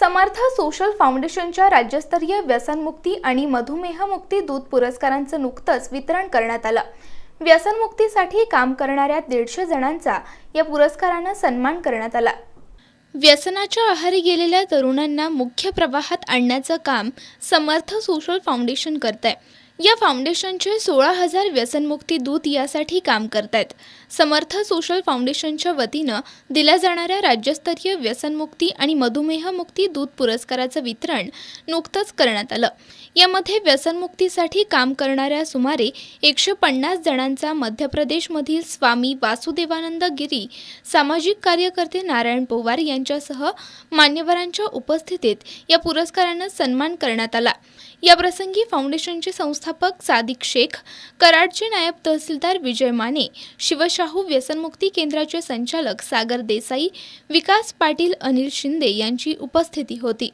समर्थ social फाउंडेशनच्या राज्यस्तरीय व्यसनमुक्ती आणि मधुमेहमुक्ती दूध पुरस्कारांचं नुकतंच वितरण करण्यात आलं. व्यसनमुक्तीसाठी काम करणाऱ्या दीडशे जणांचा या पुरस्कारानं सन्मान करण्यात आला. व्यसनाच्या आहारी गेलेल्या तरुणांना मुख्य प्रवाहात आणण्याचं काम समर्थ सोशल फाउंडेशन करत आहे या फाउंडेशनचे सोळा हजार व्यसनमुक्ती दूत यासाठी काम करत आहेत समर्थ सोशल फाउंडेशनच्या वतीनं दिल्या जाणाऱ्या राज्यस्तरीय व्यसनमुक्ती आणि मधुमेहमुक्ती दूत पुरस्काराचं वितरण नुकतंच करण्यात आलं. यामध्ये व्यसनमुक्तीसाठी काम करणाऱ्या सुमारे एकशे पन्नास जणांचा मध्य प्रदेशमधील स्वामी वासुदेवानंद गिरी सामाजिक कार्यकर्ते नारायण पोवार यांच्यासह मान्यवरांच्या उपस्थितीत या पुरस्कारानं सन्मान करण्यात आला. याप्रसंगी फाउंडेशनचे संस्था व्यवस्थापक सादिक शेख कराडचे नायब तहसीलदार विजय माने शिवशाहू व्यसनमुक्ती केंद्राचे संचालक सागर देसाई विकास पाटील अनिल शिंदे यांची उपस्थिती होती.